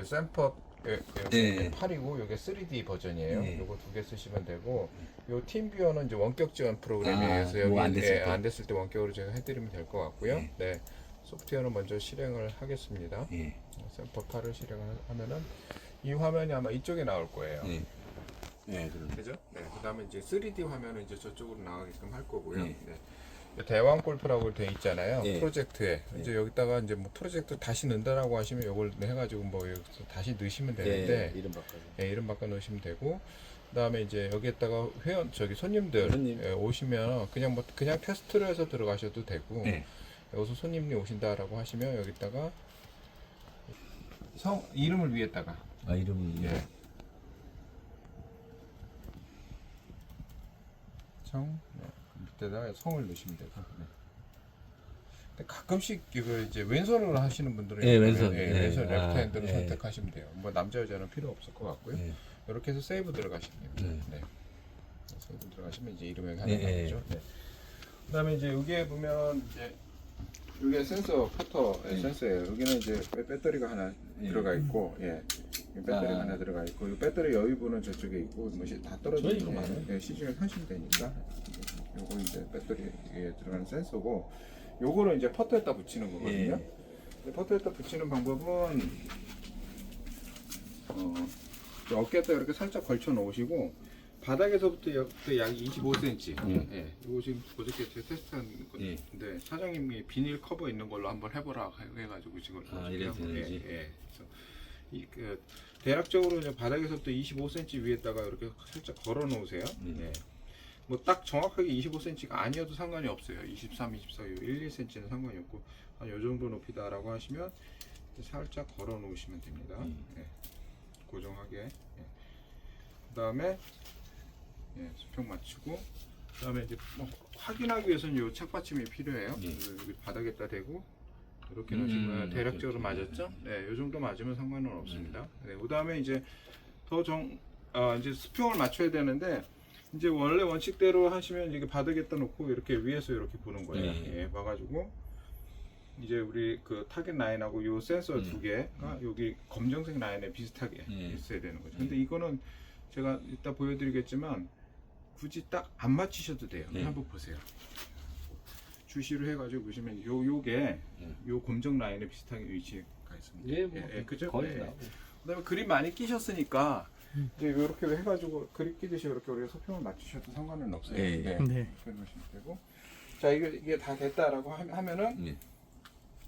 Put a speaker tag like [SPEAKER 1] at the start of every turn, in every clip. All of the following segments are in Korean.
[SPEAKER 1] 그 샘퍼 예,
[SPEAKER 2] 네.
[SPEAKER 1] 8이고 이게 3D 버전이에요.
[SPEAKER 2] 네.
[SPEAKER 1] 요거 두 개 쓰시면 되고 요 팀뷰어는 이제 원격 지원 프로그램이에요.
[SPEAKER 2] 아,
[SPEAKER 1] 그래서
[SPEAKER 2] 뭐안
[SPEAKER 1] 여기
[SPEAKER 2] 됐을
[SPEAKER 1] 예,
[SPEAKER 2] 때.
[SPEAKER 1] 안 됐을 때 원격으로 제가 해드리면 될 것 같고요.
[SPEAKER 2] 네.
[SPEAKER 1] 네. 소프트웨어는 먼저 실행을 하겠습니다.
[SPEAKER 2] 예.
[SPEAKER 1] 샘퍼 8을 실행을 하면은 이 화면이 아마 이쪽에 나올 거예요.
[SPEAKER 2] 예. 예, 그럼.
[SPEAKER 1] 그죠? 네. 그다음에 이제 3D 화면은 이제 저쪽으로 나가게끔 할 거고요.
[SPEAKER 2] 네.
[SPEAKER 1] 네. 대왕 골프라고 돼 있잖아요.
[SPEAKER 2] 네.
[SPEAKER 1] 프로젝트에 이제 여기다가 이제 뭐 프로젝트 다시 넣는다라고 하시면 이걸 해가지고 뭐 여기서 다시 넣으시면 되는데
[SPEAKER 2] 예, 이름 바꿔서.
[SPEAKER 1] 예, 이름 바꿔 놓으시면 되고 그다음에 이제 여기에다가 회원 저기 손님들
[SPEAKER 2] 손님.
[SPEAKER 1] 예, 오시면 그냥 뭐 그냥 테스트로 해서 들어가셔도 되고
[SPEAKER 2] 네.
[SPEAKER 1] 여기서 손님이 오신다라고 하시면 여기다가 성 이름을 위에다가
[SPEAKER 2] 아, 이름은
[SPEAKER 1] 예. 성 네. 밑에다가 성을 넣으시면 되고. 네. 근데 가끔씩 이거 이제 왼손으로 하시는 분들은
[SPEAKER 2] 예, 왼손.
[SPEAKER 1] 예,
[SPEAKER 2] 예.
[SPEAKER 1] 왼손
[SPEAKER 2] 아,
[SPEAKER 1] 레프트 핸드로
[SPEAKER 2] 예.
[SPEAKER 1] 선택하시면 돼요. 뭐 남자 여자는 필요 없을 것 같고요.
[SPEAKER 2] 예.
[SPEAKER 1] 이렇게 해서 세이브 들어가시면 됩니다.
[SPEAKER 2] 네.
[SPEAKER 1] 네. 세이브 들어가시면 이제 이름이 하나
[SPEAKER 2] 네, 네.
[SPEAKER 1] 나오죠. 네. 그다음에 이제 여기에 보면 이제 여기에 센서 포터 의
[SPEAKER 2] 네.
[SPEAKER 1] 센서예요. 여기는 이제 배- 배터리가 하나
[SPEAKER 2] 네.
[SPEAKER 1] 들어가 있고, 예, 이 배터리가
[SPEAKER 2] 아.
[SPEAKER 1] 하나 들어가 있고, 이 배터리 여유분은 저쪽에 있고, 뭐시 다 떨어져
[SPEAKER 2] 저희
[SPEAKER 1] 있는
[SPEAKER 2] 이거 많아요.
[SPEAKER 1] 예, 시중에 사시면 되니까. 요거 이제 배터리에 들어가는 센서고, 요거는 이제 퍼터에다 붙이는 거거든요.
[SPEAKER 2] 예.
[SPEAKER 1] 퍼터에다 붙이는 방법은 어, 이 어깨에다 이렇게 살짝 걸쳐 놓으시고 바닥에서부터 약, 약 25cm.
[SPEAKER 2] 예.
[SPEAKER 1] 예. 이거 지금 어저께 제가 테스트한
[SPEAKER 2] 예.
[SPEAKER 1] 건데 사장님이 비닐 커버 있는 걸로 한번 해보라 해- 해가지고 지금
[SPEAKER 2] 아, 이래서
[SPEAKER 1] 한번- 예? 예. 그래서 이, 그, 대략적으로 이제 바닥에서부터 25cm 위에다가 이렇게 살짝 걸어 놓으세요.
[SPEAKER 2] 음.
[SPEAKER 1] 예. 뭐 딱 정확하게 25cm가 아니어도 상관이 없어요. 23, 24, 1, 2cm는 상관이 없고 한 요 정도 높이다라고 하시면 살짝 걸어 놓으시면 됩니다.
[SPEAKER 2] 음.
[SPEAKER 1] 예. 고정하게. 예. 그 다음에 예, 수평 맞추고 그 다음에 이제 뭐 확인하기 위해서는 요 착받침이 필요해요.
[SPEAKER 2] 예.
[SPEAKER 1] 여기 바닥에다 대고 이렇게
[SPEAKER 2] 음,
[SPEAKER 1] 놓으시면 대략적으로
[SPEAKER 2] 그렇죠.
[SPEAKER 1] 맞았죠? 네, 요 정도 맞으면 상관은 없습니다. 네, 그 다음에 이제 더 정, 아, 이제 수평을 맞춰야 되는데 이제 원래 원칙대로 하시면 이게 바닥에다 놓고 이렇게 위에서 이렇게 보는 거예요.
[SPEAKER 2] 예.
[SPEAKER 1] 예, 봐가지고 이제 우리 그 타겟 라인하고 요 센서
[SPEAKER 2] 음.
[SPEAKER 1] 두 개가 여기 검정색 라인에 비슷하게
[SPEAKER 2] 예.
[SPEAKER 1] 있어야 되는 거죠. 근데 이거는 제가 이따 보여드리겠지만 굳이 딱 안 맞추셔도 돼요.
[SPEAKER 2] 네.
[SPEAKER 1] 한번 보세요. 주시로 해가지고 보시면 요 요게 요 검정 라인에 비슷하게 위치가 있습니다.
[SPEAKER 2] 예, 뭐
[SPEAKER 1] 예, 예, 그죠?
[SPEAKER 2] 거의
[SPEAKER 1] 예.
[SPEAKER 2] 나오고.
[SPEAKER 1] 그다음에 그림 많이 끼셨으니까 이제 이렇게 해가지고 그림 끼듯이 이렇게 우리가 소평을 맞추셔도 상관은 없어요.
[SPEAKER 2] 예, 예.
[SPEAKER 1] 네.
[SPEAKER 3] 네.
[SPEAKER 1] 그렇게 놓으시면 되고 자 이게 이게 다 됐다라고 하- 하면은
[SPEAKER 2] 예.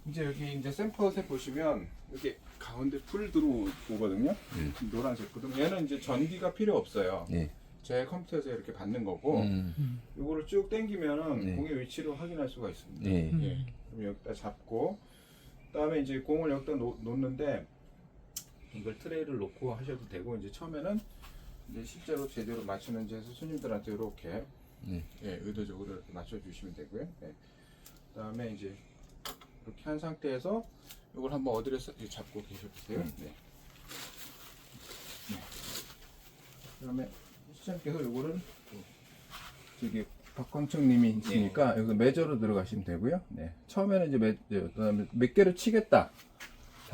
[SPEAKER 1] 이제 여기 이제 샘플에 보시면 여기 가운데 풀 들어오거든요.
[SPEAKER 2] 음.
[SPEAKER 1] 노란색. 그럼 얘는 이제 전기가 필요 없어요.
[SPEAKER 2] 예.
[SPEAKER 1] 제 컴퓨터에서 이렇게 받는 거고
[SPEAKER 2] 음.
[SPEAKER 1] 이거를 쭉 당기면은
[SPEAKER 2] 네.
[SPEAKER 1] 공의 위치를 확인할 수가 있습니다.
[SPEAKER 2] 예.
[SPEAKER 1] 예. 그럼 여기다 잡고 그다음에 이제 공을 여기다 놓, 놓는데 이걸 트레이를 놓고 하셔도 되고 이제 처음에는 이제 실제로 제대로 맞추는지 해서 손님들한테 이렇게
[SPEAKER 2] 네.
[SPEAKER 1] 예, 의도적으로 맞춰주시면 되고요. 예. 그다음에 이제 이렇게 한 상태에서 이걸 한번 이렇게 잡고 계셔보세요.
[SPEAKER 2] 음.
[SPEAKER 1] 네. 네. 그다음에 시장께서 이거를 저기 박광청님이 있으니까 여기 매저로 들어가시면 되고요. 네. 처음에는 이제 매, 저, 그다음에 몇 개를 치겠다.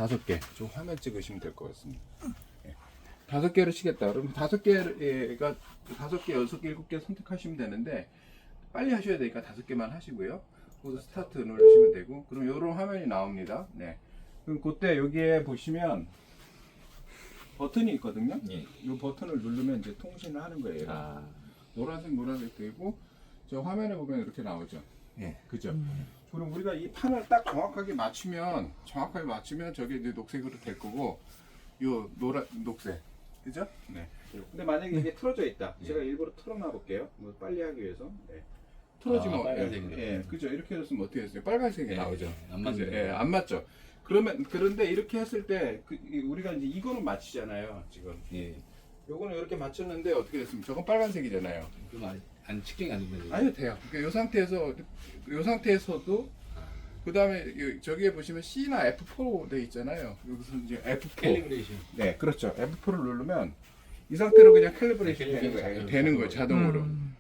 [SPEAKER 1] 다섯 개. 저 화면 찍으시면 될 것 같습니다. 예. 다섯 개를 치겠다. 그러면 다섯 개가 다섯 개, 여섯 개, 일곱 개 선택하시면 되는데 빨리 하셔야 되니까 다섯 개만 하시고요. 거기서 스타트 누르시면 되고 그럼 이런 화면이 나옵니다. 네. 그럼 그때 여기에 보시면 버튼이 있거든요.
[SPEAKER 2] 예.
[SPEAKER 1] 이 버튼을 누르면 이제 통신을 하는 거예요.
[SPEAKER 2] 아.
[SPEAKER 1] 노란색 노란색 되고 저 화면에 보면 이렇게 나오죠.
[SPEAKER 2] 예.
[SPEAKER 1] 그죠? 그럼 우리가 이 판을 딱 정확하게 맞추면 정확하게 맞추면 저게 이제 녹색으로 될 거고 요 노란 녹색 그죠? 네. 근데 만약에 이게 틀어져 있다.
[SPEAKER 2] 예.
[SPEAKER 1] 제가 일부러 틀어놔 볼게요. 뭐 빨리 하기 위해서. 네. 틀어지면
[SPEAKER 2] 아, 빨간색이네.
[SPEAKER 1] 예, 예, 그죠? 이렇게 했으면 어떻게 됐어요? 빨간색이
[SPEAKER 2] 예,
[SPEAKER 1] 나오죠.
[SPEAKER 2] 안
[SPEAKER 1] 그죠?
[SPEAKER 2] 맞는
[SPEAKER 1] 예, 안 맞죠. 그러면 그런데 이렇게 했을 때 그, 이- 우리가 이제 이거는 맞히잖아요. 지금
[SPEAKER 2] 예.
[SPEAKER 1] 요거는 이렇게 맞췄는데 어떻게 됐습니까? 저건 빨간색이잖아요.
[SPEAKER 2] 그럼 안, 안 측정이 안 되는
[SPEAKER 1] 아니요 돼요. 그러니까 이 상태에서 이 상태에서도 그 다음에 저기에 보시면 C나 F4 돼 있잖아요. 여기서 이제 F4.
[SPEAKER 2] 캘리브레이션.
[SPEAKER 1] 네, 그렇죠. F4를 누르면 이 상태로 그냥 캘리브레이션
[SPEAKER 2] 네,
[SPEAKER 1] 되는 거예요.
[SPEAKER 2] 캘리브레이션
[SPEAKER 1] 되는 거예요, 자동으로.
[SPEAKER 3] 음.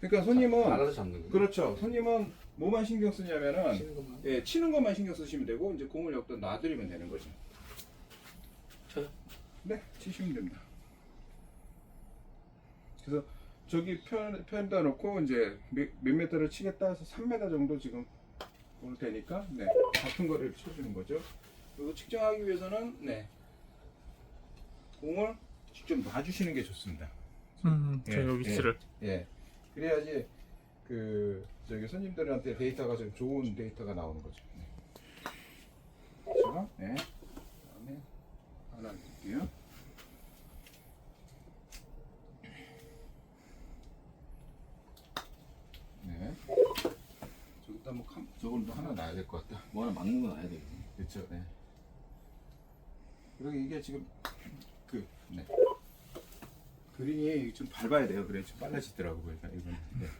[SPEAKER 1] 그러니까 손님은
[SPEAKER 2] 알아서 잡는 거.
[SPEAKER 1] 그렇죠. 손님은 뭐만 신경 쓰냐면은
[SPEAKER 2] 치는 것만.
[SPEAKER 1] 예, 치는 것만 신경 쓰시면 되고 이제 공을 여기다 놔드리면 되는 거죠.
[SPEAKER 2] 쳐요?
[SPEAKER 1] 네, 치시면 됩니다. 그래서 저기 편, 편다 놓고 이제 몇, 몇 미터를 치겠다 해서 3m 정도 지금 올 테니까 네, 같은 거를 쳐주는 거죠. 그리고 측정하기 위해서는 네, 공을 직접 놔주시는 게 좋습니다.
[SPEAKER 3] 음,
[SPEAKER 1] 예,
[SPEAKER 3] 저요 위치를.
[SPEAKER 1] 예, 그래야지 그 저기 손님들한테 데이터가 좀 좋은 데이터가 나오는 거죠. 네. 그렇죠? 네. 그다음에 하나 넣을게요. 네. 저기다 뭐 캄, 저걸 뭐 하나 놔야 될 것 같다.
[SPEAKER 2] 뭐 하나 막는 건 아야 되겠네.
[SPEAKER 1] 그렇죠. 네. 그리고 이게 지금 그 네. 그린이 좀 밟아야 돼요. 그래 좀 빨라지더라고요. 그러니까 이건 네. 네.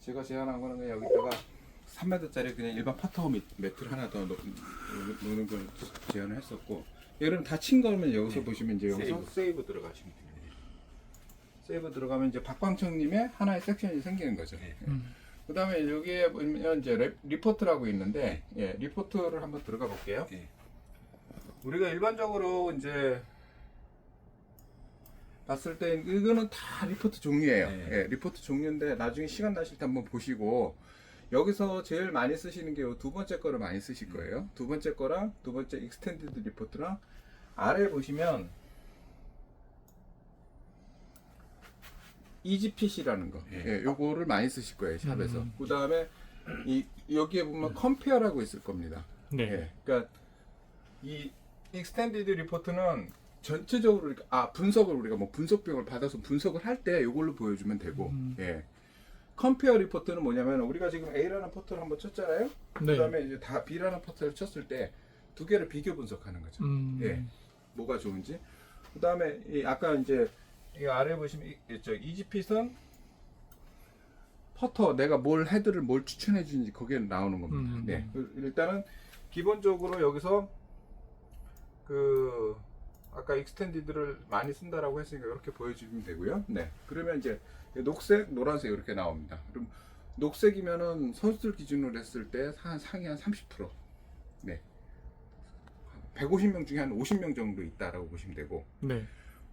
[SPEAKER 1] 제가 제안한 거는 그냥 여기다가 3m짜리 그냥 일반 파터 미- 매트를 하나 더 놓, 놓는 걸 제안을 했었고 여러분 다친 거면 여기서
[SPEAKER 2] 네.
[SPEAKER 1] 보시면 이제 여기서
[SPEAKER 2] 세이브.
[SPEAKER 1] 세이브, 들어가시면 됩니다. 세이브 들어가면 이제 박광철님의 하나의 섹션이 생기는 거죠.
[SPEAKER 2] 네.
[SPEAKER 3] 음.
[SPEAKER 1] 그 다음에 여기에 보면 이제 레- 리포트라고 있는데, 예, 리포트를 한번 들어가 볼게요.
[SPEAKER 2] 예.
[SPEAKER 1] 우리가 일반적으로 이제 봤을 때 이거는 다 리포트 종류예요.
[SPEAKER 2] 네.
[SPEAKER 1] 예, 리포트 종류인데 나중에 시간 나실 때 한번 보시고 여기서 제일 많이 쓰시는 게 두 번째 거를 많이 쓰실 거예요. 두 번째 거랑 두 번째 익스텐디드 리포트랑 아래 보시면 EGPC라는 거,
[SPEAKER 2] 예.
[SPEAKER 1] 예, 요거를 많이 쓰실 거예요 샵에서.
[SPEAKER 3] 음.
[SPEAKER 1] 그 다음에 이 여기에 보면 컴페어라고 있을 겁니다.
[SPEAKER 3] 네.
[SPEAKER 1] 예, 그러니까 이 익스텐디드 리포트는 전체적으로 이렇게- 아 분석을 우리가 뭐 분석병을 받아서 분석을 할 때 이걸로 보여주면 되고
[SPEAKER 3] 음.
[SPEAKER 1] 예 컴페어 리포트는 뭐냐면 우리가 지금 A라는 포트를 한번 쳤잖아요
[SPEAKER 3] 네.
[SPEAKER 1] 그다음에 이제 다 B라는 포트를 쳤을 때 두 개를 비교 분석하는 거죠
[SPEAKER 3] 음.
[SPEAKER 1] 예. 뭐가 좋은지 그다음에 이 아까 이제 이 아래 보시면 이, 이- 저 이지핏은 퍼터 내가 뭘 헤드를 뭘 추천해 주는지 거기에 나오는 겁니다.
[SPEAKER 3] 음.
[SPEAKER 1] 네. 그- 일단은 기본적으로 여기서 그 아까 익스텐디드를 많이 쓴다라고 했으니까 이렇게 보여주면 되고요. 네. 그러면 이제 녹색, 노란색 이렇게 나옵니다. 그럼 녹색이면은 선수들 기준으로 했을 때 한 상위 한 30%. 네. 150명 중에 한 50명 정도 있다라고 보시면 되고
[SPEAKER 3] 네.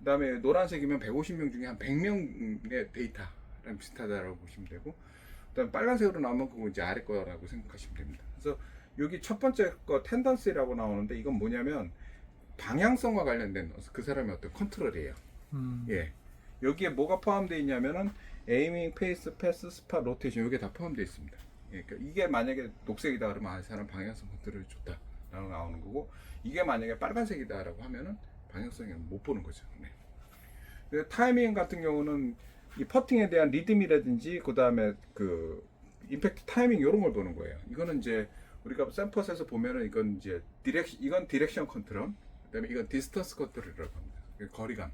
[SPEAKER 1] 그 다음에 노란색이면 150명 중에 한 100명의 데이터랑 비슷하다라고 보시면 되고 그 다음 빨간색으로 나오면 그거 이제 아래 거라고 생각하시면 됩니다. 그래서 여기 첫 번째 거 텐던시라고 나오는데 이건 뭐냐면 방향성과 관련된 그 사람의 어떤 컨트롤이에요.
[SPEAKER 3] 음.
[SPEAKER 1] 예. 여기에 뭐가 포함되어 있냐면은 에이밍, 페이스, 패스, 스팟, 로테이션 이게 다 포함되어 있습니다. 예, 그러니까 이게 만약에 녹색이다 그러면 아, 이 사람 방향성 컨트롤이 좋다라고 나오는 거고 이게 만약에 빨간색이다라고 하면은 방향성이 못 보는 거죠. 네. 그 타이밍 같은 경우는 이 퍼팅에 대한 리듬이라든지 그 다음에 그 임팩트 타이밍 이런 걸 보는 거예요. 이거는 이제 우리가 샘퍼스에서 보면은 이건 이제 디렉션 이건 디렉션 컨트롤, 그다음에 이건 디스턴스 컨트롤이라고 합니다. 그 거리감.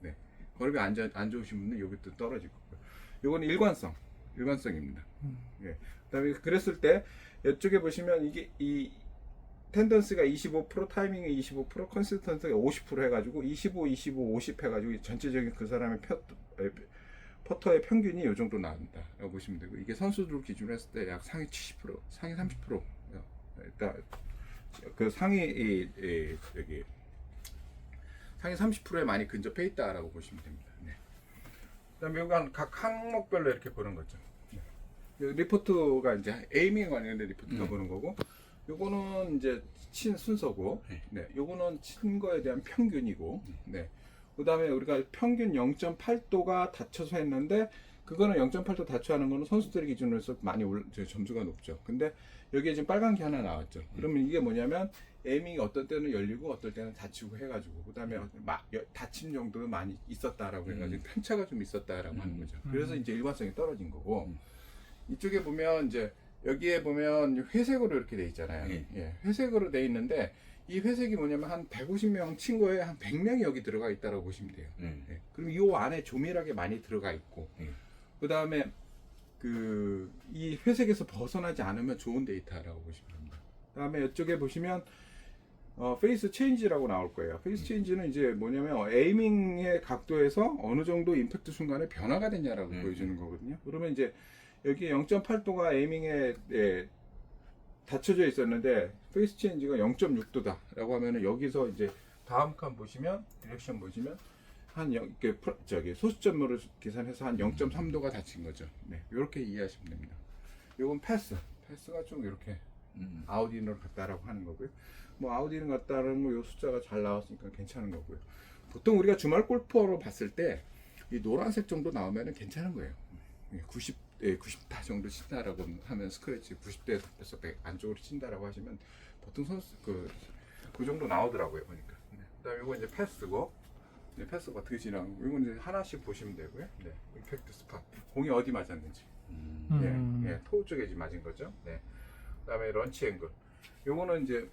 [SPEAKER 1] 네. 거리가 안, 좋- 안 좋으신 분은 여기 또 떨어질 거고요. 요거는 일관성, 일관성입니다.
[SPEAKER 3] 음.
[SPEAKER 1] 예. 그다음에 그랬을 때 이쪽에 보시면 이게 이 텐던스가 25% 타이밍이 25% 컨시스턴트가 50% 해가지고 25, 25, 50 해가지고 전체적인 그 사람의 펴, 에, 퍼터의 평균이 이 정도 나온다라고 보시면 되고 이게 선수들 기준으로 했을 때 약 상위 70% 상위 30% 어, 일단 그 상위 이, 이, 여기 상위 30%에 많이 근접해 있다라고 보시면 됩니다. 네. 그다음에 이건 각 항목별로 이렇게 보는 거죠. 네. 이 리포트가 이제 에이밍에 관련된 리포트가
[SPEAKER 2] 음.
[SPEAKER 1] 보는 거고 요거는 이제 친 순서고
[SPEAKER 2] 네.
[SPEAKER 1] 네. 요거는 친 거에 대한 평균이고
[SPEAKER 2] 음.
[SPEAKER 1] 네. 그다음에 우리가 평균 0.8도가 닫혀서 했는데 그거는 0.8도 닫혀 하는 거는 선수들 기준으로 해서 많이 올, 저 점수가 높죠. 근데 여기에 지금 빨간 게 하나 나왔죠. 그러면 이게 뭐냐면 에이밍이 어떤 때는 열리고 어떨 때는 닫히고 해가지고 그다음에 마, 여- 닫힌 정도도 많이 있었다라고 해가지고
[SPEAKER 2] 음.
[SPEAKER 1] 편차가 좀 있었다라고 하는
[SPEAKER 2] 음.
[SPEAKER 1] 거죠. 그래서
[SPEAKER 3] 음.
[SPEAKER 1] 이제 일관성이 떨어진 거고
[SPEAKER 2] 음.
[SPEAKER 1] 이쪽에 보면 이제 여기에 보면 회색으로 이렇게 돼 있잖아요.
[SPEAKER 2] 예.
[SPEAKER 1] 예, 회색으로 돼 있는데 이 회색이 뭐냐면 한 150명 친 거에 한 100명이 여기 들어가 있다고 보시면 돼요.
[SPEAKER 2] 예.
[SPEAKER 1] 예. 그럼 이 안에 조밀하게 많이 들어가 있고
[SPEAKER 2] 예.
[SPEAKER 1] 그 다음에 그 이 회색에서 벗어나지 않으면 좋은 데이터라고 보시면 됩니다. 그 다음에 이쪽에 보시면 어, 페이스 체인지라고 나올 거예요. 페이스 체인지는 이제 뭐냐면 에이밍의 각도에서 어느 정도 임팩트 순간에 변화가 됐냐라고
[SPEAKER 2] 음.
[SPEAKER 1] 보여주는 거거든요. 그러면 이제 여기 0.8도가 에이밍의 예, 닫혀져 있었는데 페이스 체인지가 0.6도다 라고 하면은 여기서 이제 다음 칸 보시면 디렉션 보시면 한 영, 이렇게 프로- 저기 소수점으로 계산해서 한 0.3도가 닫힌 거죠. 네, 이렇게 이해하시면 됩니다. 이건 패스, 패스가 좀 이렇게
[SPEAKER 2] 음.
[SPEAKER 1] 아우디인으로 갔다라고 하는 거고요. 뭐 아우디는 갔다라는 거요 숫자가 잘 나왔으니까 괜찮은 거고요. 보통 우리가 주말 골퍼로 봤을 때 이 노란색 정도 나오면은 괜찮은 거예요. 90, 예, 90타 정도 친다라고 하면 스크래치 90대에서 100 안쪽으로 친다라고 하시면 보통 선수 그, 그 정도 나오더라고요 보니까. 네. 그다음에 이거 이제 패스고, 네, 패스가 어떻게 지나가고 이건 이제 하나씩 보시면 되고요. 네, 임팩트 스팟 공이 어디 맞았는지.
[SPEAKER 2] 음.
[SPEAKER 3] 음.
[SPEAKER 1] 예, 예, 토우 쪽에 지금 맞은 거죠. 네. 그다음에 런치 앵글. 요거는 이제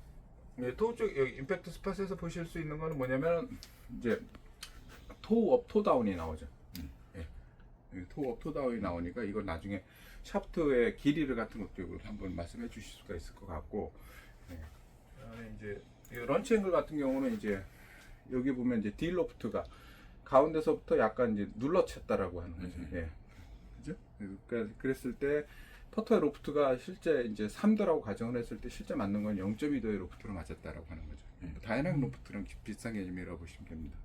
[SPEAKER 1] 예, 토우 쪽 여기 임팩트 스팟에서 보실 수 있는 거는 뭐냐면 이제 토우 업, 토 다운이 나오죠.
[SPEAKER 2] 음.
[SPEAKER 1] 예. 예, 토우 업, 토 다운이 나오니까 이건 나중에 샤프트의 길이를 같은 것도 한번 말씀해 주실 수가 있을 것 같고. 예. 그다음에 이제 이 런치 앵글 같은 경우는 이제 여기 보면 이제 딜로프트가 가운데서부터 약간 이제 눌러챘다라고 하는 거죠.
[SPEAKER 2] 음.
[SPEAKER 1] 예. 그죠? 그러니까 그랬을 때 퍼터의 로프트가 실제 이제 3도라고 가정을 했을 때 실제 맞는 건 0.2도의 로프트로 맞았다라고 하는 거죠.
[SPEAKER 2] 음.
[SPEAKER 1] 다이나믹 로프트랑 기- 비슷한 개념이라고 보시면 됩니다.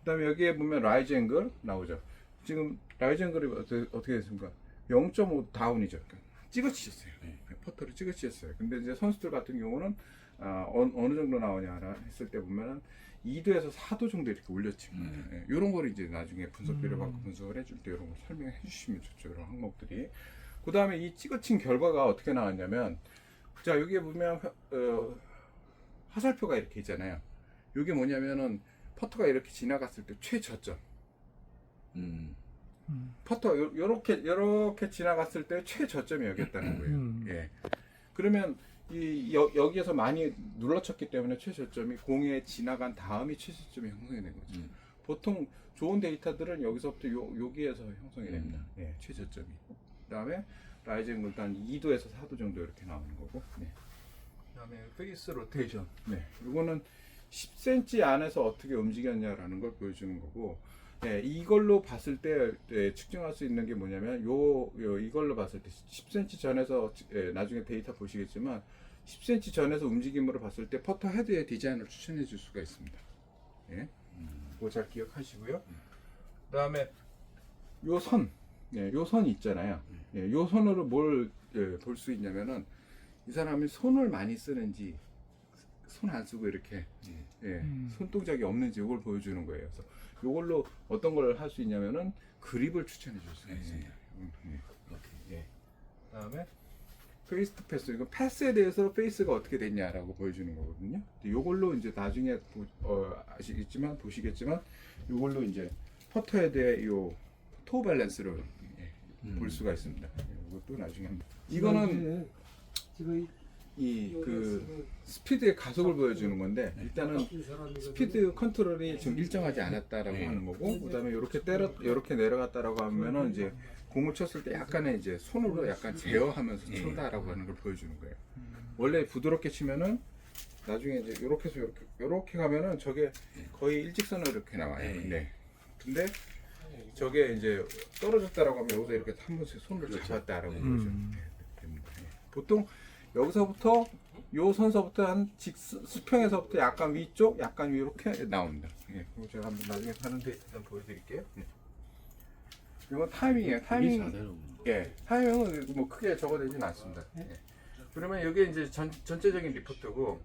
[SPEAKER 1] 그 다음에 여기에 보면 라이즈 앵글 나오죠. 지금 라이즈 앵글이 어떻게, 어떻게 됐습니까? 0.5 다운이죠. 그러니까 찍어치셨어요.
[SPEAKER 2] 네.
[SPEAKER 1] 퍼터를 찍어치셨어요. 근데 이제 선수들 같은 경우는 아, 어, 어느 정도 나오냐 했을 때 보면은 2도에서 4도 정도 이렇게 올려칩니다.
[SPEAKER 2] 음.
[SPEAKER 1] 이런 거를 이제 나중에 분석비를
[SPEAKER 3] 음.
[SPEAKER 1] 받고 분석을 해줄 때 이런 걸 설명해 주시면 좋죠. 이런 항목들이. 그 다음에 이 찍어친 결과가 어떻게 나왔냐면, 자, 여기에 보면, 어, 화살표가 이렇게 있잖아요. 이게 뭐냐면은, 퍼터가 이렇게 지나갔을 때 최저점.
[SPEAKER 2] 음.
[SPEAKER 3] 음.
[SPEAKER 1] 퍼터, 요- 요렇게, 요렇게 지나갔을 때 최저점이 여기였다는 거예요.
[SPEAKER 3] 음.
[SPEAKER 1] 예. 그러면, 이, 여, 여기에서 많이 눌러쳤기 때문에 최저점이 공에 지나간 다음이 최저점이 형성이 된 거죠.
[SPEAKER 2] 음.
[SPEAKER 1] 보통 좋은 데이터들은 여기서부터 요, 여기에서 형성이 됩니다.
[SPEAKER 2] 음.
[SPEAKER 1] 예, 최저점이. 그 다음에 라이징 일단 2도에서 4도 정도 이렇게 나오는 거고. 네. 그 다음에 페이스 로테이션. 네. 이거는 10cm 안에서 어떻게 움직였냐라는 걸 보여주는 거고. 네, 이걸로 봤을 때 네, 측정할 수 있는 게 뭐냐면 요, 요 이걸로 봤을 때 10cm 전에서 예, 나중에 데이터 보시겠지만 10cm 전에서 움직임으로 봤을 때 퍼터 헤드의 디자인을 추천해 줄 수가 있습니다. 예. 그거 잘 기억하시고요. 그 다음에 요 선, 예, 요 선이 있잖아요. 예, 요 선으로 뭘 볼 수 있냐면은 이 사람이 손을 많이 쓰는지 손 안 쓰고 이렇게 예,
[SPEAKER 3] 음.
[SPEAKER 1] 손동작이 없는지 이걸 보여주는 거예요. 그래서 이걸로 어떤 걸 할 수 있냐면은 그립을 추천해 줄 수가
[SPEAKER 2] 예.
[SPEAKER 1] 있습니다. 음, 예.
[SPEAKER 2] 오케이.
[SPEAKER 1] 예. 그다음에 페이스 투 패스 이거 패스에 대해서 페이스가 어떻게 됐냐라고 보여주는 거거든요. 근데 요걸로 이제 나중에 보, 어, 아시겠지만 보시겠지만 요걸로 이제 퍼터에 대해 요 토 밸런스를 예,
[SPEAKER 2] 음.
[SPEAKER 1] 볼 수가 있습니다. 이것도 나중에 한번. 이거는
[SPEAKER 4] 지금
[SPEAKER 1] 이 그 스피드의 가속을 보여주는 건데 일단은 스피드 컨트롤이 지금 일정하지 않았다라고
[SPEAKER 2] 네.
[SPEAKER 1] 하는 거고 그다음에 이렇게 때려 이렇게 내려갔다라고 하면은 이제 공을 쳤을 때 약간의 이제 손으로 약간 제어하면서
[SPEAKER 2] 네.
[SPEAKER 1] 쳤다라고 하는 걸 보여주는 거예요. 원래 부드럽게 치면은 나중에 이제 이렇게 해서 이렇게 이렇게 가면은 저게 거의 일직선으로 이렇게 나와요.
[SPEAKER 2] 네.
[SPEAKER 1] 네. 근데 저게 이제 떨어졌다라고 하면 여기서 이렇게 한 번씩 손으로
[SPEAKER 2] 그렇죠.
[SPEAKER 1] 잡았다라고
[SPEAKER 2] 네.
[SPEAKER 1] 보여주는
[SPEAKER 3] 음.
[SPEAKER 1] 됩니다. 예. 보통 여기서부터 요 선서부터 한 직 수평에서부터 약간 위쪽, 약간 위 이렇게 나옵니다. 예, 그거 제가 한번 나중에 다른 데 한번 보여드릴게요. 예. 이건 타이밍이에요.
[SPEAKER 2] 이게
[SPEAKER 1] 타이밍. 예, 타이밍은 뭐 크게 적어되진 않습니다. 예. 그러면 여기 이제 전, 전체적인 리포트고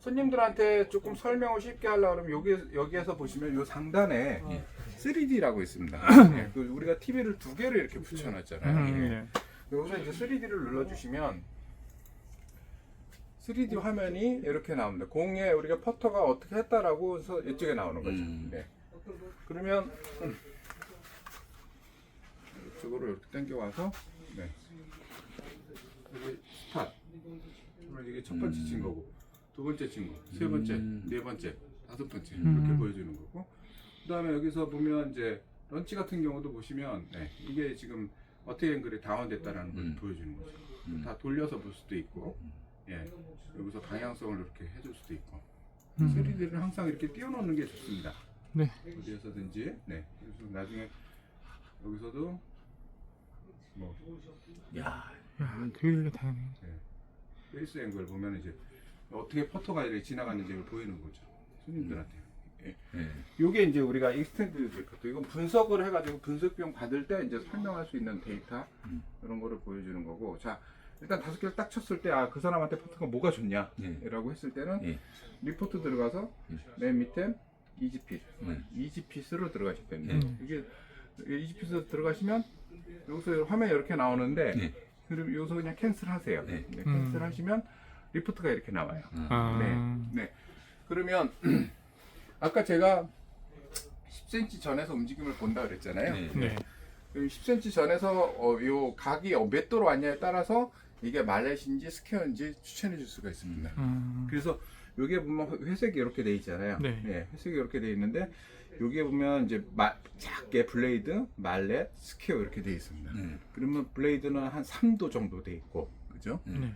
[SPEAKER 1] 손님들한테 조금 설명을 쉽게 하려고 그러면 여기 여기에서 보시면 요 상단에
[SPEAKER 2] 예.
[SPEAKER 1] 3D라고 있습니다. 예, 그 우리가 TV를 두 개를 이렇게 붙여놨잖아요.
[SPEAKER 3] 음,
[SPEAKER 1] 예.
[SPEAKER 3] 네.
[SPEAKER 1] 여기서 이제 3D를 눌러주시면 3D 화면이 이렇게 나옵니다. 공에 우리가 퍼터가 어떻게 했다라고 해서 이쪽에 나오는 거죠.
[SPEAKER 2] 음.
[SPEAKER 1] 네. 그러면 음, 이쪽으로 이렇게 당겨 와서 네. 여기 스타트. 그러면 이게 첫 번째
[SPEAKER 2] 음.
[SPEAKER 1] 친 거고 두 번째 친 거, 세 번째,
[SPEAKER 2] 음.
[SPEAKER 1] 네 번째, 다섯 번째
[SPEAKER 3] 음.
[SPEAKER 1] 이렇게 보여주는 거고 그다음에 여기서 보면 이제 런치 같은 경우도 보시면 네, 이게 지금 어떻게 앵글이 다운됐다라는 걸
[SPEAKER 2] 음.
[SPEAKER 1] 보여주는 거죠.
[SPEAKER 2] 음.
[SPEAKER 1] 다 돌려서 볼 수도 있고, 예, 여기서 방향성을 이렇게 해줄 수도 있고.
[SPEAKER 3] 음.
[SPEAKER 1] 3D를 항상 이렇게 띄워놓는 게 좋습니다.
[SPEAKER 3] 네.
[SPEAKER 1] 어디에서든지, 네. 그래서 나중에 여기서도 뭐
[SPEAKER 2] 야.
[SPEAKER 3] 야, 되게 다양해.
[SPEAKER 1] 페이스 앵글 보면 이제 어떻게 포터가 이렇게 지나가는지 보이는 거죠. 손님들한테. 예.
[SPEAKER 2] 예.
[SPEAKER 1] 요게 이제 우리가 익스텐드 데이터 이건 분석을 해가지고 분석 비용 받을 때 이제 설명할 수 있는 데이터
[SPEAKER 2] 음.
[SPEAKER 1] 이런 거를 보여주는 거고 자 일단 다섯 개를 딱 쳤을 때 아 그 사람한테 포트가 뭐가 좋냐
[SPEAKER 2] 예.
[SPEAKER 1] 라고 했을 때는
[SPEAKER 2] 예.
[SPEAKER 1] 리포트 들어가서
[SPEAKER 2] 예.
[SPEAKER 1] 맨 밑에 이지핏
[SPEAKER 2] 네.
[SPEAKER 1] 이지핏으로 들어가셔야 됩니다
[SPEAKER 2] 음.
[SPEAKER 1] 이게 이지핏으로 들어가시면 여기서 화면이 이렇게 나오는데
[SPEAKER 2] 네.
[SPEAKER 1] 그럼 여기서 그냥 캔슬 하세요
[SPEAKER 2] 네.
[SPEAKER 1] 네,
[SPEAKER 3] 음.
[SPEAKER 1] 캔슬 하시면 리포트가 이렇게 나와요
[SPEAKER 3] 아.
[SPEAKER 1] 네. 네. 그러면 아까 제가 10cm 전에서 움직임을 본다 그랬잖아요.
[SPEAKER 2] 네.
[SPEAKER 3] 네.
[SPEAKER 1] 그럼 10cm 전에서 어, 요 각이 어, 몇 도로 왔냐에 따라서 이게 말렛인지 스퀘어인지 추천해 줄 수가 있습니다.
[SPEAKER 3] 음.
[SPEAKER 1] 그래서 여기에 보면 회색이 이렇게 돼 있잖아요.
[SPEAKER 3] 네.
[SPEAKER 1] 회색이 이렇게 돼 있는데 여기에 보면 이제 마- 작게 블레이드, 말렛, 스퀘어 이렇게 돼 있습니다.
[SPEAKER 2] 네.
[SPEAKER 1] 그러면 블레이드는 한 3도 정도 돼 있고, 그죠?
[SPEAKER 3] 네.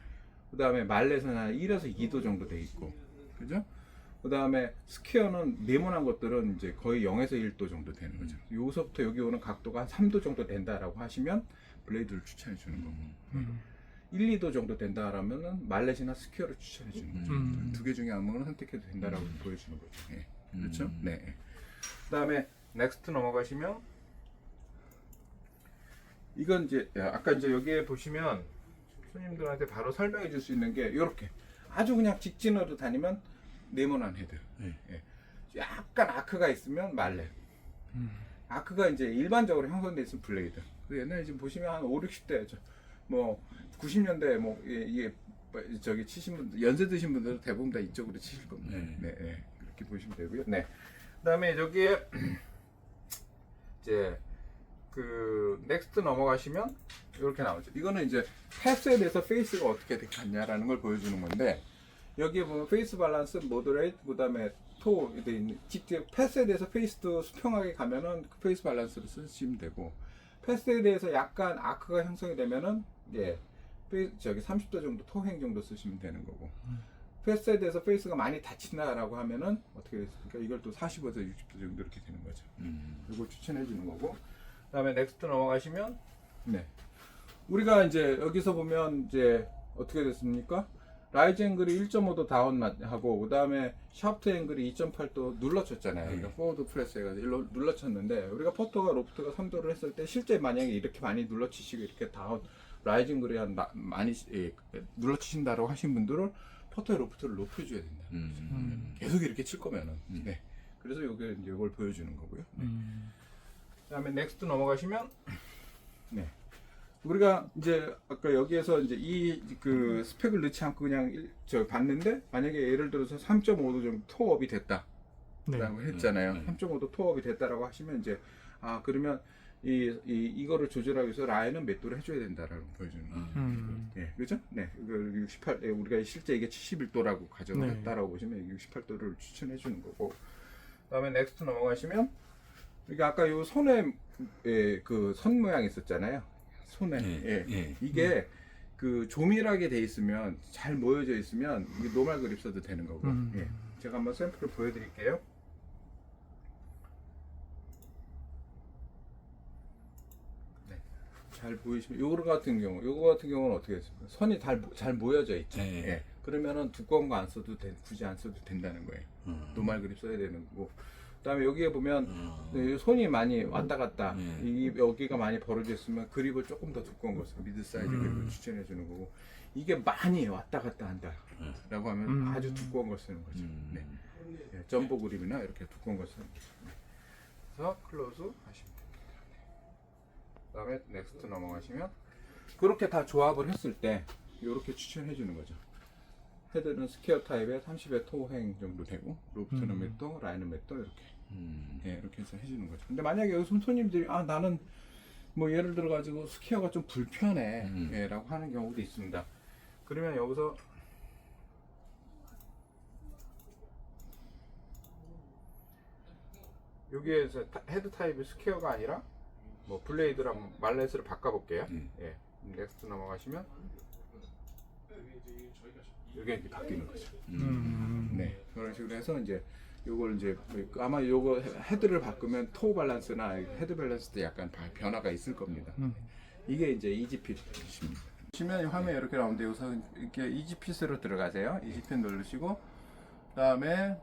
[SPEAKER 1] 그 다음에 말렛은 한 1에서 2도 정도 돼 있고, 그죠? 그 다음에 스퀘어는 네모난 것들은 이제 거의 0에서 1도 정도 되는 거죠. 여기서부터 여기 오는 각도가 한 3도 정도 된다라고 하시면 블레이드를 추천해 주는 거고,
[SPEAKER 3] 음.
[SPEAKER 1] 1, 2도 정도 된다라면은 말렛이나 스퀘어를 추천해 주는 거죠.
[SPEAKER 3] 음.
[SPEAKER 1] 두개 중에 아무거나 선택해도 된다라고 보여주는 거죠. 예. 그렇죠?
[SPEAKER 2] 음.
[SPEAKER 1] 네. 그 다음에 넥스트 넘어가시면 이건 이제 야, 아까 이제 여기에 보시면 손님들한테 바로 설명해 줄 수 있는 게 이렇게 아주 그냥 직진으로 다니면 네모난 헤드.
[SPEAKER 2] 네.
[SPEAKER 1] 예. 약간 아크가 있으면 말렛.
[SPEAKER 3] 음.
[SPEAKER 1] 아크가 이제 일반적으로 형성돼 있으면 블레이드. 그 옛날에 지금 보시면 한 5, 60대 뭐 90년대 뭐 예, 이게 뭐 저기 치신 분들 연세 드신 분들은 대부분 다 이쪽으로 치실 겁니다.
[SPEAKER 2] 네.
[SPEAKER 1] 네, 네. 그렇게 보시면 되고요. 네. 그다음에 저기에 이제 그 넥스트 넘어가시면 이렇게 나오죠. 이거는 이제 패스에 대해서 페이스가 어떻게 갔냐라는 걸 보여주는 건데 여기에 보면 페이스 밸런스, 모더레이트, 그다음에 토 이렇게 있는 직접 패스에 대해서 페이스도 수평하게 가면은 그 페이스 밸런스를 쓰시면 되고 패스에 대해서 약간 아크가 형성이 되면은 예 저기 30도 정도 토행 정도 쓰시면 되는 거고 패스에 대해서 페이스가 많이 다친다라고 하면은 어떻게 됐습니까? 이걸 또 45도, 60도 정도 이렇게 되는 거죠.
[SPEAKER 2] 음.
[SPEAKER 1] 이걸 추천해 주는 거고 그다음에 넥스트 넘어가시면 네 우리가 이제 여기서 보면 이제 어떻게 됐습니까 라이즈 앵글이 1.5도 다운 하고 그다음에 샤프트 앵글이 2.8도 눌러쳤잖아요. 그러니까 포워드 프레스 해가지고 일로 눌러쳤는데 우리가 퍼터가 로프트가 3도를 했을 때 실제 만약에 이렇게 많이 눌러치시고 이렇게 다운 라이즈 앵글이 한 나- 많이 예, 눌러치신다고 하신 분들은 퍼터의 로프트를 높여줘야 된다.
[SPEAKER 2] 음.
[SPEAKER 1] 계속 이렇게 칠 거면은
[SPEAKER 2] 음.
[SPEAKER 1] 네 그래서 요게 이제 이걸 보여주는 거고요. 네.
[SPEAKER 3] 음.
[SPEAKER 1] 그다음에 넥스트 넘어가시면 네. 우리가 이제 아까 여기에서 이제 이 그 스펙을 넣지 않고 그냥 일- 저 봤는데 만약에 예를 들어서 3.5도 정도 토업이 됐다라고
[SPEAKER 3] 네.
[SPEAKER 1] 했잖아요.
[SPEAKER 2] 네.
[SPEAKER 1] 3.5도 토업이 됐다라고 하시면 이제 아 그러면 이, 이 이 거를 조절하기 위해서 라인은 몇 도로 해줘야 된다라고 보여주는 거예요.
[SPEAKER 3] 음.
[SPEAKER 1] 예, 그죠? 네, 이거 68, 예, 우리가 실제 이게 71도라고 가정을
[SPEAKER 3] 네.
[SPEAKER 1] 했다라고 보시면 68도를 추천해 주는 거고. 그 다음에 넥스트 넘어가시면 여기 아까 요 손에 예, 그선 모양 있었잖아요. 손에
[SPEAKER 2] 예,
[SPEAKER 1] 예,
[SPEAKER 2] 예.
[SPEAKER 1] 이게 그 조밀하게 돼 있으면 잘 모여져 있으면 이게 노말 그립 써도 되는 거고.
[SPEAKER 3] 음.
[SPEAKER 1] 예, 제가 한번 샘플을 보여드릴게요. 네, 잘 보이시면 요거 같은 경우, 요거 같은 경우는 어떻게 됐습니까? 선이 잘, 모- 잘 모여져 있죠.
[SPEAKER 2] 네.
[SPEAKER 1] 예. 그러면은 두꺼운 거 안 써도 돼, 굳이 안 써도 된다는 거예요.
[SPEAKER 2] 음.
[SPEAKER 1] 노말 그립 써야 되는 거고. 그다음에 여기에 보면
[SPEAKER 2] 음.
[SPEAKER 1] 네, 손이 많이 왔다 갔다
[SPEAKER 2] 네.
[SPEAKER 1] 이 여기가 많이 벌어져 있으면 그립을 조금 더 두꺼운 거 써. 미드 사이즈
[SPEAKER 3] 음.
[SPEAKER 1] 그립을 추천해 주는 거고 이게 많이 왔다 갔다 한다라고 하면
[SPEAKER 3] 음.
[SPEAKER 1] 아주 두꺼운 걸 쓰는 거죠.
[SPEAKER 2] 음.
[SPEAKER 1] 네. 예, 점보 그립이나 이렇게 두꺼운 걸 쓰는 거죠. 네. 그래서 클로즈 하시면 됩니다. 그다음에 넥스트 넘어가시면 그렇게 다 조합을 했을 때 이렇게 추천해 주는 거죠. 헤드는 스퀘어 타입의 30의 토행 정도 되고 로프트는
[SPEAKER 3] 음.
[SPEAKER 1] 몇 도, 라인은 몇 도 이렇게
[SPEAKER 2] 음.
[SPEAKER 1] 예, 이렇게 해서 해주는 거죠. 근데 만약에 여기 손- 손님들이 아 나는 뭐 예를 들어 가지고 스퀘어가 좀 불편해
[SPEAKER 2] 음.
[SPEAKER 1] 예, 라고 하는 경우도 있습니다. 그러면 여기서 여기에서 타- 헤드 타입이 스퀘어가 아니라 뭐 블레이드랑 말렛으로 바꿔볼게요.
[SPEAKER 2] 음.
[SPEAKER 1] 예, 넥스트 넘어가시면 이게 이제 바뀌는 거죠.
[SPEAKER 3] 음.
[SPEAKER 1] 네 그런 식으로 해서 이제 요걸 이제 아마 요거 헤드를 바꾸면 토 밸런스나 헤드 밸런스도 약간 바- 변화가 있을 겁니다.
[SPEAKER 3] 음.
[SPEAKER 1] 이게 이제 이지핏입니다. 보시면 이 화면에 이렇게 나오는데 우선 이렇게 이지핏으로 들어가세요. 이지핏 누르시고 그다음에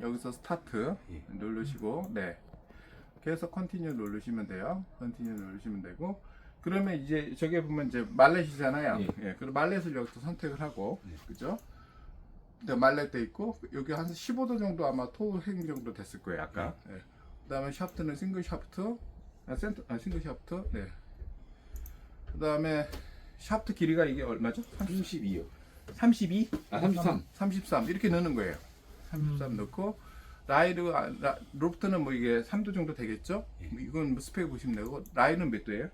[SPEAKER 1] 여기서 스타트
[SPEAKER 2] 예.
[SPEAKER 1] 누르시고 네. 계속 컨티뉴 누르시면 돼요. 컨티뉴 누르시면 되고 그러면 이제 저게 보면 이제 말렛이잖아요.
[SPEAKER 2] 예.
[SPEAKER 1] 예. 그럼 말렛을 여기서 선택을 하고
[SPEAKER 2] 예.
[SPEAKER 1] 그죠? 근데 말렛 돼 있고 여기 한 15도 정도 아마 토행 정도 됐을 거예요. 아까. 예. 그다음에 샤프트는 싱글 샤프트, 아, 센터, 아, 싱글 샤프트. 네. 그다음에 샤프트 길이가 이게 얼마죠?
[SPEAKER 2] 32요.
[SPEAKER 1] 32?
[SPEAKER 2] 아, 33.
[SPEAKER 1] 33 이렇게 넣는 거예요. 33 넣고 라이드 아, 라, 로프트는 뭐 이게 3도 정도 되겠죠?
[SPEAKER 2] 예.
[SPEAKER 1] 뭐 이건 뭐 스펙 보시면 되고 라인은 몇 도예요?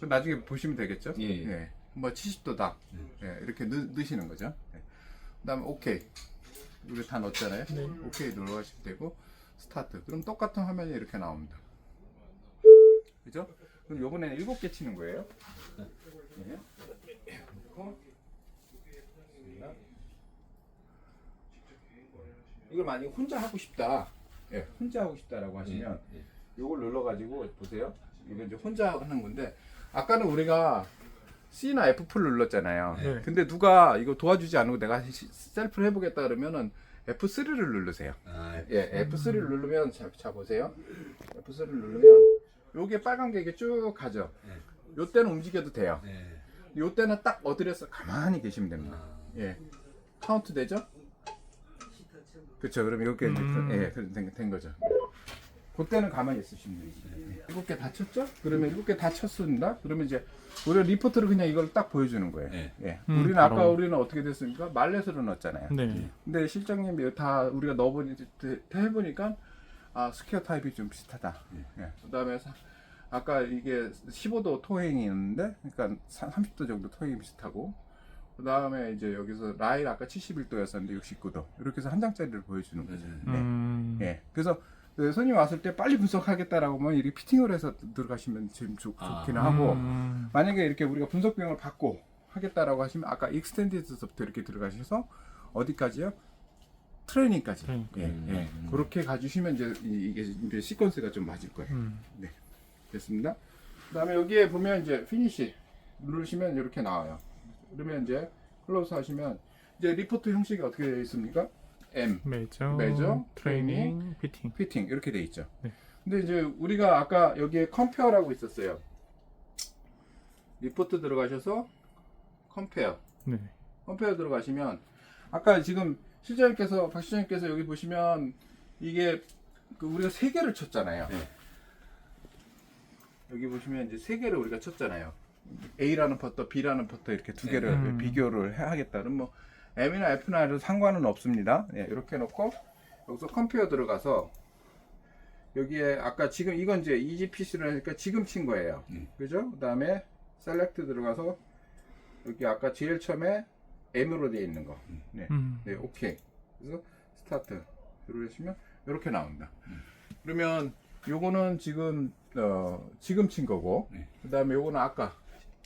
[SPEAKER 1] 그 나중에 보시면 되겠죠?
[SPEAKER 2] 예, 예.
[SPEAKER 1] 뭐 70도다. 예, 이렇게 넣, 넣으시는 거죠. 예. 그다음에 오케이. 우리 다 넣었잖아요.
[SPEAKER 3] 네.
[SPEAKER 1] 오케이 눌러가시면 되고 스타트. 그럼 똑같은 화면이 이렇게 나옵니다. 그죠? 그럼 요번에는 7개 치는 거예요. 예. 그리고 이걸 만약에 혼자 하고 싶다. 예, 혼자 하고 싶다라고 하시면
[SPEAKER 2] 예.
[SPEAKER 1] 요걸 눌러가지고 보세요. 이건 이제 혼자 하는 건데 아까는 우리가 C나 F4를 눌렀잖아요.
[SPEAKER 3] 네.
[SPEAKER 1] 근데 누가 이거 도와주지 않고 내가 시- 셀프를 해보겠다 그러면은 F3를 누르세요.
[SPEAKER 2] 아,
[SPEAKER 1] 예, F3를 누르면 자, 자 보세요. F3를 누르면 요게 빨간 게 이게 쭉 가죠.
[SPEAKER 2] 네.
[SPEAKER 1] 요 때는 움직여도 돼요.
[SPEAKER 2] 네.
[SPEAKER 1] 요 때는 딱 어드레스 가만히 계시면 됩니다.
[SPEAKER 2] 아,
[SPEAKER 1] 예. 카운트 되죠? 그렇죠. 그럼 이렇게 이제
[SPEAKER 3] 음.
[SPEAKER 1] 예, 그- 된, 된 거죠. 그때는 가만히 있으시면 되지. 일곱 개 다 쳤죠? 그러면 일곱 개 다 쳤습니다. 그러면 이제 우리가 리포트를 그냥 이걸 딱 보여주는 거예요.
[SPEAKER 2] 네.
[SPEAKER 1] 예.
[SPEAKER 3] 음,
[SPEAKER 1] 우리는
[SPEAKER 3] 바로.
[SPEAKER 1] 아까 우리는 어떻게 됐습니까? 말렛으로 넣었잖아요.
[SPEAKER 3] 네.
[SPEAKER 1] 근데 실장님이 다 우리가 넣어보니 해보니까 아 스퀘어 타입이 좀 비슷하다. 예. 그다음에 사- 아까 이게 15도 토행이었는데, 그러니까 30도 정도 토행이 비슷하고, 그 다음에 이제 여기서 라인 아까 71도였었는데 69도 이렇게 해서 한 장짜리를 보여주는 거죠. 네.
[SPEAKER 3] 음.
[SPEAKER 1] 예. 그래서 그 손님 왔을 때 빨리 분석하겠다라고 하면 이렇게 피팅을 해서 들어가시면 지금 좋,
[SPEAKER 2] 아.
[SPEAKER 1] 좋기는 하고,
[SPEAKER 3] 음.
[SPEAKER 1] 만약에 이렇게 우리가 분석 비용을 받고 하겠다라고 하시면 아까 익스텐디드서부터 이렇게 들어가셔서 어디까지요? 트레이닝까지.
[SPEAKER 3] 트레이닝.
[SPEAKER 1] 예, 예.
[SPEAKER 2] 음.
[SPEAKER 1] 그렇게 가주시면 이제 이- 이게 이제 시퀀스가 좀 맞을 거예요.
[SPEAKER 3] 음.
[SPEAKER 1] 됐습니다. 그 다음에 여기에 보면 이제 피니시 누르시면 이렇게 나와요. 그러면 이제 클로즈 하시면 이제 리포트 형식이 어떻게 되어 있습니까? M,
[SPEAKER 3] 메이저,
[SPEAKER 1] 메이저,
[SPEAKER 3] 트레이닝, 피팅.
[SPEAKER 1] 피팅 이렇게 돼 있죠.
[SPEAKER 3] 네.
[SPEAKER 1] 근데 이제 우리가 아까 여기에 컴페어라고 있었어요. 리포트 들어가셔서 컴페어
[SPEAKER 3] 네.
[SPEAKER 1] 컴페어 들어가시면 아까 지금 실장님께서 박 실장님께서 여기 보시면 이게 그 우리가 세 개를 쳤잖아요.
[SPEAKER 2] 네.
[SPEAKER 1] 여기 보시면 이제 세 개를 우리가 쳤잖아요. A라는 퍼터, B라는 퍼터 이렇게 두
[SPEAKER 2] 네.
[SPEAKER 1] 개를
[SPEAKER 3] 음.
[SPEAKER 1] 비교를 해- 하겠다는 뭐 M이나 F나 해도 상관은 없습니다. 예, 이렇게 놓고 여기서 컴페어 들어가서 여기에 아까 지금 이건 이제 이지 PC를 하니까 지금 친 거예요.
[SPEAKER 2] 음.
[SPEAKER 1] 그죠? 그다음에 셀렉트 들어가서 여기 아까 제일 처음에 M으로 되어 있는 거. 네.
[SPEAKER 3] 음.
[SPEAKER 1] 네, 오케이. 그래서 스타트 누르시면 이렇게 나옵니다.
[SPEAKER 2] 음.
[SPEAKER 1] 그러면 요거는 지금 어, 지금 친 거고,
[SPEAKER 2] 네.
[SPEAKER 1] 그다음에 요거는 아까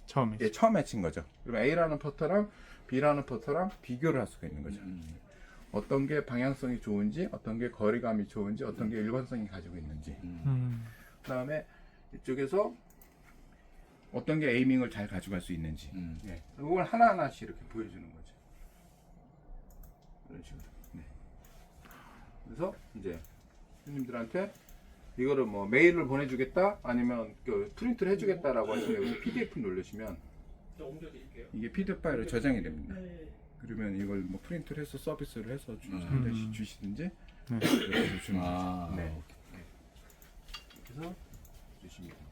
[SPEAKER 3] 처음에.
[SPEAKER 1] 예, 처음에 친 거죠. 그럼 A라는 퍼터랑 B라는 퍼터랑 비교를 할 수가 있는 거죠.
[SPEAKER 2] 음.
[SPEAKER 1] 어떤 게 방향성이 좋은지, 어떤 게 거리감이 좋은지, 어떤 게 일관성이 가지고 있는지.
[SPEAKER 2] 음.
[SPEAKER 3] 음.
[SPEAKER 1] 그다음에 이쪽에서 어떤 게 에이밍을 잘 가져갈 수 있는지.
[SPEAKER 2] 음.
[SPEAKER 1] 예, 이걸 하나하나씩 이렇게 보여주는 거죠. 이런 식으로. 네. 그래서 이제 손님들한테 이거를 뭐 메일을 보내주겠다 아니면 그 프린트를 해주겠다라고 하시면 여기 PDF 누르시면 이게 PDF 파일로 저장이 됩니다. 그러면 이걸 뭐 프린트를 해서 서비스를 해서 주, 한 대씩
[SPEAKER 3] 음.
[SPEAKER 1] 주시든지
[SPEAKER 3] 네.
[SPEAKER 1] 이렇게 거죠.
[SPEAKER 2] 아,
[SPEAKER 1] 네. 그래서 주십니다.